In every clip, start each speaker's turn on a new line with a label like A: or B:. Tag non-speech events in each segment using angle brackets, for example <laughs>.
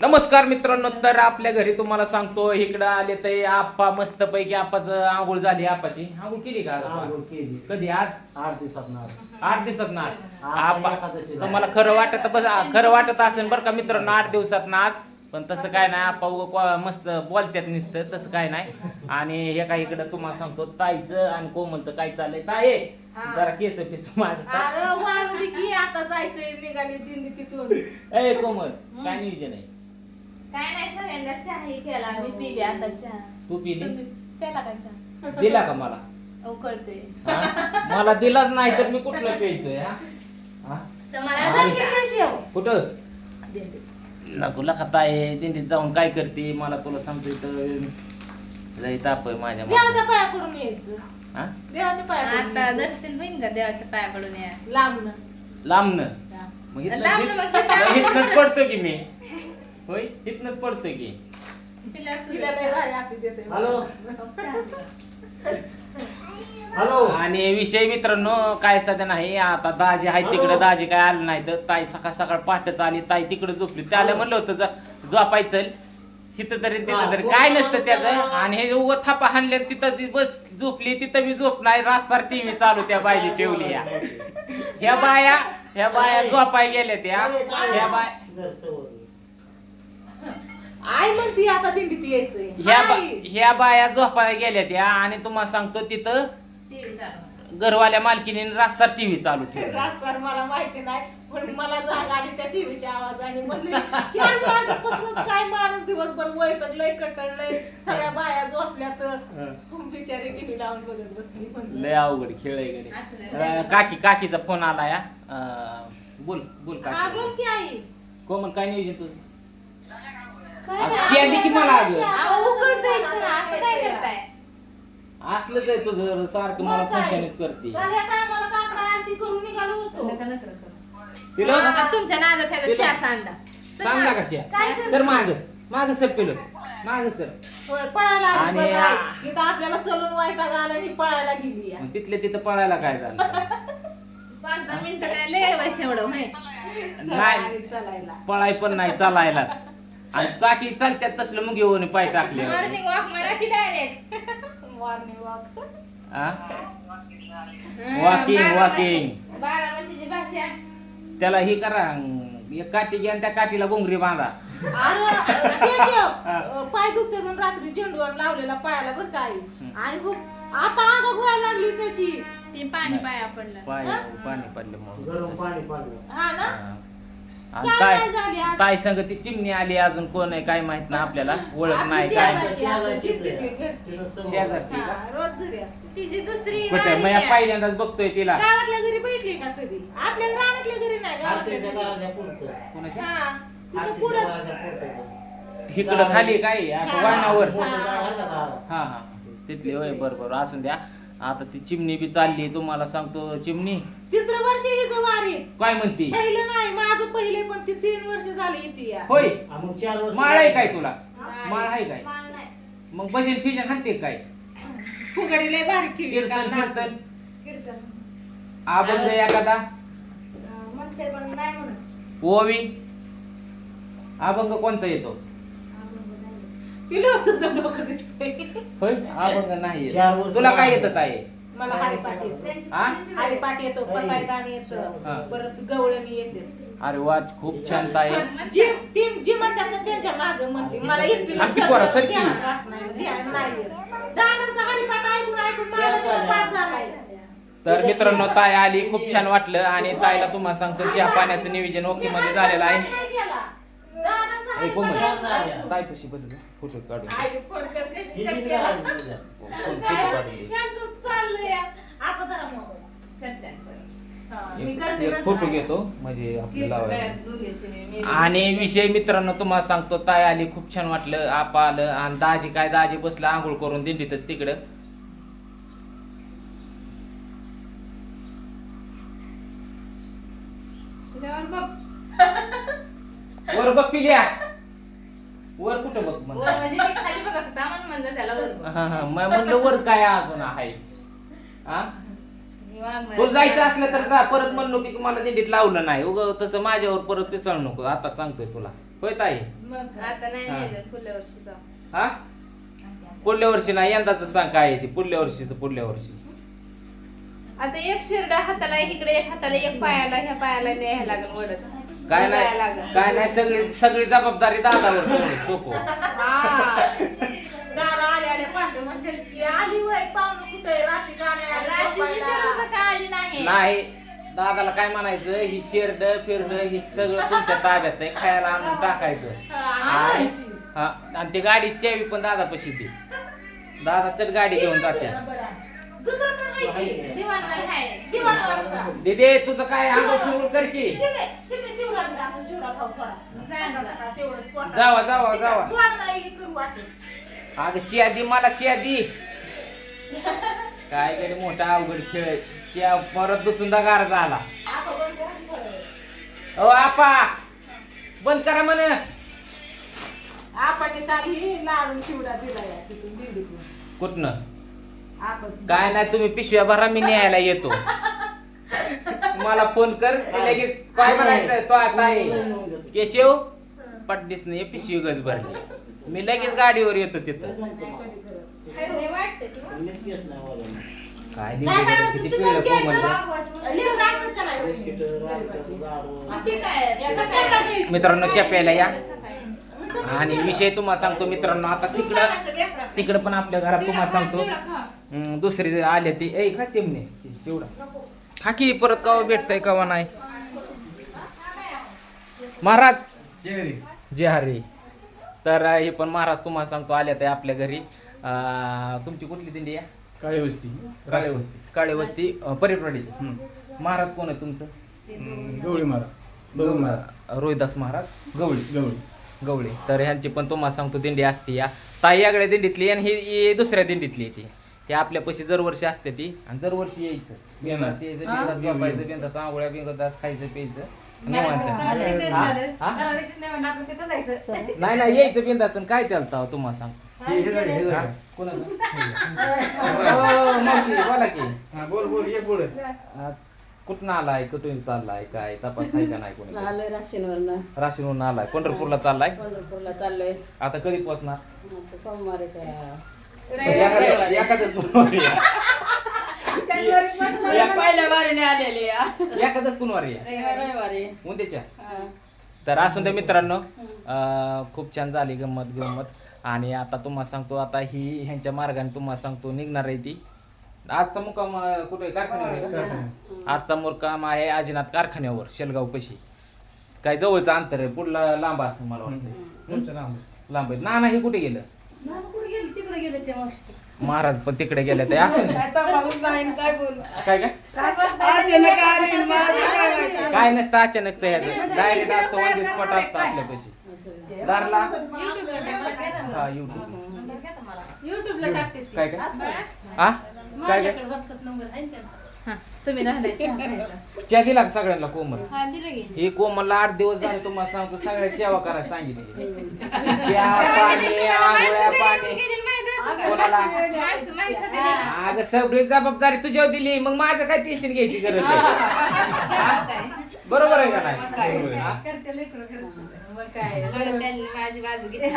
A: नमस्कार मित्रांनो तर आपल्या घरी तुम्हाला सांगतो इकडं आले तर आप्पा मस्त पैकी आप्पाच आंघोळ झाली आप्पाची. आंघोळ केली का आप्पा?
B: आंघोळ केली.
A: कधी? आज?
B: आठ दिवसात ना
A: आठ दिवसात ना आज? आप्पा. तुम्हाला खरं वाटत बस खरं वाटत असेल बरं का मित्रांनो आठ दिवसात ना आज. पण तसं काय नाही आप्पा उगा को- मस्त बोलत्यात नुसतं तसं काय नाही. आणि हे काय इकडं तुम्हाला सांगतो ताईचं आणि कोमलचं काय चाललंय? ताई
C: हा.
A: जरा केस पिस
C: अरे वाळू की आता जायचंय निघाली दिंडी तिथून.
A: ए कोमल काय नियोजन आहे?
D: काय नाही सगळ्यांना चहा ही केला मी पिली आता चहा.
A: तू पिली?
D: तुम्ही चहा?
A: दिला का मला? हा? मला दिलाच नाही तर मी कुठलं प्यायचंय हा? हा?
D: तर मला
A: आणि-. कुठं?
C: दिंडी.
A: नको खाता आहे दिंडीत जाऊन काय करते? मला तुला सांगतो इथं लय ताप आहे माझ्या
C: देवाच्या
A: मागे.
C: पाया पडून यायचं.
A: हा?
C: देवाच्या पाया पडून
D: आता
C: यायचं.
D: दर्शन होईन का देवाच्या पाया पडून या
C: लांबनं?
A: लांबनं मग इथनं-
D: मग
A: पडतो की मी? होय? इथनच पडतोय की.
B: हॅलो. हॅलो.
A: आणि विषय मित्रांनो काय सध्या नाही आता दाजी आहे तिकडे. दाजी काय आलं नाही तर ताई सकाळ सकाळ पहाटेच आली ताई तिकडे झोपली. त्याला म्हणलं होतं जा- झोपायचं. तिथं तरी तिथं तरी काय नसतं त्याचं. आणि हे उगं थापा तिथं ती बस झोपली तिथं मी झोप नाही. रास्तार टीव्ही चालू त्या बायली ठेवली या. ह्या बाया ह्या बाया झोपाय गेल्या त्या. ह्या बाय
C: आई म्हणती आता दिंडीत यायचंय.
A: ह्या बा-
C: आई.
A: ह्या बाया झोपाय गेल्या त्या आणि तुम्हाला सांगतो तिथं
D: टीव्ही चालू
A: घरवाल्या मालकीने रास्तार टीव्ही चालू ठेवला.
C: सर मला माहिती नाही पण मला जाग आली त्या टीव्हीच्या आवाजाने. म्हणले चार वाजल्यापासूनच काय माणूस दिवसभर कटळलंय. सगळ्या बाया झोपल्यात. बिचारी टीव्ही लावून बघत बसली म्हणलं.
A: लय अवघड खेळ आहे गडे.
D: असं नाही.
A: अं, काकी काकीचा फोन आला या बोल बोल
C: हा
A: काकी.
C: की आई.
A: कोमल काय नियोजन तुझं? चहा दे की मला
D: चहा असं काय करताय?
A: असलंच आहे तुझं सारखं मला? फंक्शनच करते. पिलो
D: तुमच्या नादात. चहा
A: सांगा. का
C: काय
A: चहा
C: करते?
A: सर माग. माग सर पिलो. माग सर.
C: पळायला
A: आणि.
C: इथं आपल्याला चलून वायता आला आणि पळायला गेली.
A: मग तिथले तिथं पळायला काय झालं?
D: पाच दहा मिनिटं काय लय एवढं
C: चला
A: नाही.
C: आणि चलायला.
A: पळाय पण नाही चालायलाच आणि काकी चालत्यात तसलं मग येऊन पाय टाकले.
D: मॉर्निंग वॉक की direct
C: morning walk
A: Walking, walking.
D: बारामतीची भाषा.
A: त्याला ही करा एक काठी घ्या आणि त्या काठीला घोंगरी बांधा.
C: अरे केशव, पाय दुखते म्हणून रात्री झेंडूवर लावलेला पायाला बरं काय आणि खूप आता आग व्हायला लागली त्याची.
D: ते पाणी पाया पडलं.
A: पाय पाणी पडलं मग
B: गरम पाणी पाणी
C: हा ना?
A: आणि
C: काय
A: ताय
C: नाही झाली आज?
A: ताय संग ती चिमणी आली अजून कोण आहे काय माहीत ना आपल्याला ओळख नाही काय
C: शेजारची. घरची.
A: का
C: हा, रोज घरी असते
D: तिची दुसरी
A: कुठे
D: वारी
A: मग
D: आहे.
A: पहिल्यांदाच बघतोय तिला
C: गावातल्या घरी भेटली का कधी आपल्या रानातल्या घरी नाही गावातल्या घरी.
A: कोणाच्या
C: हा तिथं पुढंच.
A: इकडं खाली काय असं
C: हा.
A: वळणावर. हा हा तिथली होय बरोबर असून द्या आता ती चिमणी बी चालली तुम्हाला सांगतो चिमणी.
C: तिसरं वर्ष हिचं वारी
A: काय म्हणती?
C: पहिलं नाही माझं पहिले पण ती तीन वर्ष झाली इथे या.
A: होय.
B: हा, मग चार वर्ष
A: माळ आहे काय तुला?
C: नाही.
A: माळ आहे काय?
D: माळ नाही.
A: मग भजन फिजन हाणते काय?
C: फुगडी लय भारी खेळली
A: कीर्तन कीर्तन.
D: कीर्तन.
A: अभंग एखादा?
D: अं, म्हणते पण नाही म्हणत.
A: ओवी? अभंग कोणता येतो?
C: तिला तुझं डोकं दिसतंय.
A: होय? अभंग नाही
B: चार
A: येत.
B: वर्ष
A: तुला काय येतं ताई?
C: मला हरिपाठ येतो.
A: हा?
C: हरिपाठ येतो पसाय गाणी
A: हा.
C: येतं परत गवळणी येते.
A: अरे वाच खूप छान ताई.
C: जी ती जी म्हणतात ना त्यांच्या माग म्हणते. मला एकटीला
A: हत्ती पोरा,
C: सगळं
A: सरकी.
C: ध्यान राहत नाही, ध्यान नाही येत. दादांचा हरिपाठ ऐकून ऐकून माझा पण पाठ झालाय.
A: तर मित्रांनो ताई आली खूप छान वाटलं. आणि ताईला तुम्हाला सांगतो चहा पाण्याचं नियोजन ओके मध्ये झालेलं आहे.
C: नाही.
A: ताई कशी बस फोटो काढून
B: ही?
A: फोटो? काढून फोटो. घेतो म्हणजे आपल्याला आणि विषय मित्रांनो तुम्हाला सांगतो ताई आली खूप छान वाटलं आपा आलं आणि दाजी काय दाजी बसलं आंघोळ करून दिंडीतच तिकडं
D: तुझ्यावर बघ.
A: वर बघ पिल्या वर कुठं बघ
D: वर
A: म्हणलं
D: म्हणजे मी खाली बघत होता म्हणून म्हणलं त्याला वर बघ.
A: हा हा मग म्हणलं वर काय अजून आहे? हा
D: मी वाघ
A: तुला जायचं असलं तर जा परत म्हणलो की तुम्हाला दिंडीत लावलं नाही. उग तसं माझ्यावर परत पिसळ नको आता सांगतोय तुला. होय ताई?
C: मग
D: आता नाही
A: हा.
D: न्यायचं पुढल्या वर्षीचा.
A: हा? पुढल्या वर्षी नाही यंदाच सांग काय आहे ते पुढल्या वर्षीच पुढल्या वर्षी.
D: आता एक शिरड हाताला इकडे एक हाताला एक पायाला ह्या पायाला न्यायला लागेल वडच
A: काय नाही काय नाही सगळी सगळी जबाबदारी दादावर सोडून सोपं
C: दादा आले आले पाहते म्हणते की आली वय पाहुणं कुठे रात्री गाणे आले
D: रात्रीची
C: झोपायला.
D: तर का आली नाही
A: नाही दादाला काय म्हणायचं ही शेरड फिरड ही सगळं तुमच्या ताब्यात आहे खायला आणून टाकायचं
C: हा,
A: आणि. हा ती गाडी चावी पण दादा पशी दे दादा चल गाडी घेऊन जाते
C: बरं. दुसरं पण आहे की?
D: दिवाणवर आहे
C: दिवाणावरचा.
A: दे तुझं काय आंघोळ फिंगोळ कर की
C: चिमणे, चिमणे चिवडा आणला. आपण चिवडा खाऊ थोडा.
D: जा, जा.
C: सकाळ सकाळ तेवढंच पोटात.
A: जावा, जावा, जावा.
C: गोड नाही हे करू वाटेल.
A: अगं चिया दी मला चिया दी काय कडे मोठा अवघड खेळ आहे. चिया परत दुसुंदा गार झाला
C: आपण बंद करा की थोडं.
A: ओ आपा बंद करा म्हण
C: आपण ही लाडून चिवडा दिला या तिथून दिल्लीतून.
A: कुठनं
C: आपण
A: काय नाही तुम्ही पिशव्या भरा मी न्यायला येतो मला फोन कर लगेच काय म्हणायचं तो आता आहे. केशव पट्टीस नाही पिशवी गज भरली. मी लगेच गाडीवर येतो तिथं.
D: हे.
A: काय दिवस किती पिळलं कोमल. मित्रांनो चप्याला या. आणि विषय तुम्हाला सांगतो मित्रांनो आता तिकडं. तिकडं पण आपल्या घरात तुम्हाला सांगतो. हम्म, दुसरी आले ती. ए खा चिमणे. तेवढा खा की परत कवा भेटतंय कवा नाही? महाराज. जे हरी. तर हे पण महाराज तुम्हाला सांगतो आल्या ते आपल्या घरी. अं, तुमची कुठली दिंडी आहे?
E: काळी वस्ती.
A: काळे वस्ती. काळे वस्ती अं, परिटवाडीची महाराज कोण आहे तुमचं?
E: गवळी बघून मारा
A: रोहिदास महाराज. गवळी
E: गवळी.
A: गवळी. तर ह्यांची पण तुम्हाला सांगतो दिंडी असते या. ताई यागळ्या दिंडीतली आणि ही ही दुसऱ्या दिंडीतली आहे ती. ती आपल्यापाशी दरवर्षी असते ती. आणि दरवर्षी यायचं. बिंदास यायचं बिंदास झोपायचं बिंदास आंघोळ्या बिंदास खायचं प्यायचं? नाही नाही यायचं बिंदास काय त्याला तेव्हा तुम्हाला सांग
E: हे
A: बोला की.
E: हा, बोल बोल ये बोल
A: अं, कुठनं आलाय कुठून चाललाय काय तपास आहे का नाही कोणी?
F: आलोय राशीनवरनं.
A: आलाय पंढरपूरला चाललाय?
F: पंढरपूरला चाललोय.
A: आता कधी पोचणार
F: आता सोमवारी
A: एखादंच गुरुवारी या.
F: पहिल्या वारीने आलेले या.
A: एखादंच गुरुवारी या.
F: रविवारी
A: उद्याच्या. तर असून दे मित्रांनो खूप छान झाली गंमत गंमत. आणि आता तुम्हाला सांगतो आता ही ह्यांच्या मार्गाने तुम्हाला सांगतो निघणार आहे ती. आजचा मुक्काम कुठे? आहे? कारखान्यावर. आजचा मुक्काम आहे आजीनाथ कारखान्यावर शेलगाव पशी काय जवळचं अंतर आहे पुढला लांब असं मला वाटतं लांब आहे. ना हे कुठे गेलं?
F: कुठे गेले ते.
A: महाराज पण तिकडे गेले ते असं
F: काय नाही काय बोलू?
A: काय काय?
F: अचानक आली मला तर काय माहिती.
A: काय नसतं अचानक ह्याचं डायरेक्ट असतं दी स्पॉट असतं आपल्यापाशी. दारला. हा युट्यूब
D: युट्यूबला टाकते ती.
A: काय काय? हा? काय काय?
D: तुम्ही राहिलाय <laughs>
A: चहा दिला का सगळ्यांना कोमल?
D: हा दिलं
A: हे कोमलला आठ दिवस झाले तुम्हाला सांगतो सगळ्या सेवा करायला सांगितली <laughs> चहा पाणी आंघोळ्या पाणी? अगं सगळी जबाबदारी तुझ्यावर दिली. मग माझं काय टेन्शन घ्यायची गरज नाही? <laughs> बरोबर आहे का नाही? हा?
D: मग काय? बरं त्यांनी माझी बाजू घेतली.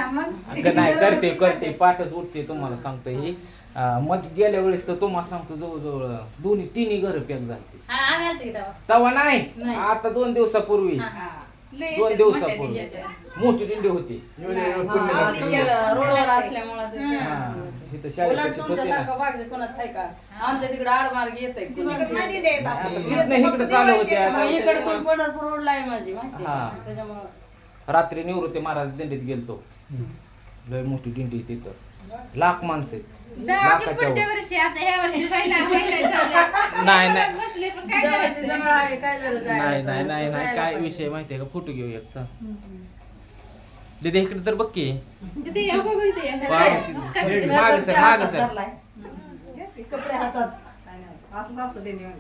A: अगं नाही करते करते. पाठच उठते तुम्हाला सांगतो ही अं, मग गेल्या वेळेस तर तुम्हाला सांगतो जवळजवळ दोन्ही तिन्ही घर पॅक झाली. तवा नाही. आता दोन दिवसापूर्वी.
D: लय
A: दोन
D: येतात,
A: दिवसापूर्वी.
D: मोठ्या दिंड्या.
A: मोठी दिंडी होती.
F: हा. रोडवर असल्यामुळं
A: हा, इथं शाळेपाशी
F: तुमच्यासारखं आहे का? आमच्या तिकडे आडमार्ग येत आहे
A: आता तिथनं इकडं चालू होते आता.
F: इकडे पण पंढरपूर रोडला आहे माझी माहिती
A: हा.
F: त्याच्यामुळं.
A: रात्री निवृत्ती महाराज दिंडीत गेलतो. लय मोठी दिंडी तिथं. लाख माणसं आहेत.
D: जाऊ की
A: लाखाच्या
D: पुढच्या
A: वर.
D: वर्षी आता ह्या वर्षी पहिला पहिला झालं <laughs>
A: नाही, नाही.
D: बसले पण काय
F: जवळची
D: करायचं
F: जवळ आहे काय झालं जायला
A: नाही? नाही नाही नाही
F: जायला
A: काय
F: पाहिजे.
A: विषय माहितीये का फोटो घेऊ एक तर दीदी इकडे तर बघ की
D: बघू इथे
A: मागं सर
F: त्या
A: मागं
F: हातात
A: सर
F: धरलाय. कपडे हातात असंच असतं ते नियम.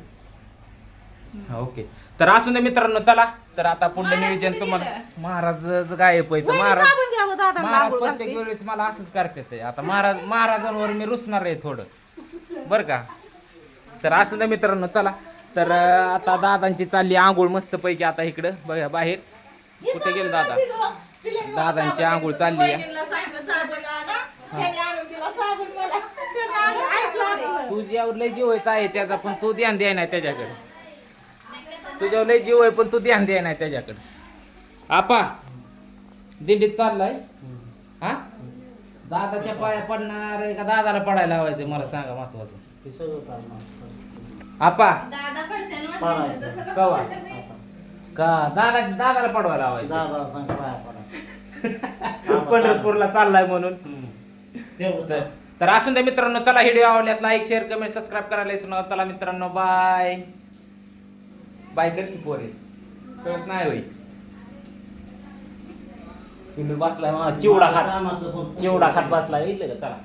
A: हा, ओके तर असून दे मित्रांनो चला तर आता पुढलं
D: महाराज
A: नियोजन
D: कुठे
A: तुम्हाला
D: गेलं?
A: महाराज गायब आहे तर
C: वहिनी
A: महाराज
C: साबण दादा
A: महाराज प्रत्येक. वेळेस मला असंच करतात ते. आता महाराज महाराजांवर मी रुसणार आहे थोडं. बर का? तर असं ना मित्रांनो चला. तर अं, आता दादांची चालली आंघोळ मस्त पैकी आता इकडं बघा बाहेर. कुठे गेलो दादा? दादांची आंघोळ. चालली आहे. तुझ्यावर लय जीव आहे त्याचा पण तू ध्यान द्याय नाही त्याच्याकडे. तुझ्यावर लय जीव आहे पण तू ध्यान द्याय नाही त्याच्याकडे. आपा दिंडीत चाललाय. हा? दादाच्या पाया पडणार आहे का? दादाला पडायला लावायचं मला सांगा महत्वाचं.
B: हे सगळं
A: आपा.
D: दादा पडते ना
B: पडायचं.
D: म्हणते, तसं कसं
A: कवा?
D: पडतं?
A: का? दादा दादाला पडवायला लावायचं.
B: दादा सांग पाया पडा. <laughs>
A: पंढरपूरला चाललाय म्हणून.
B: तेवढं
A: तर तर असून द्या मित्रांनो चला व्हिडिओ आवडल्यास लाईक शेअर कमेंट सबस्क्राईब करायला विसरू नका. चला मित्रांनो बाय बाय कर की पोरे. कळत नाही होई तुम्ही बसलाय मला चिवडा खात. चिवडा खात बसलाय इथलं का चला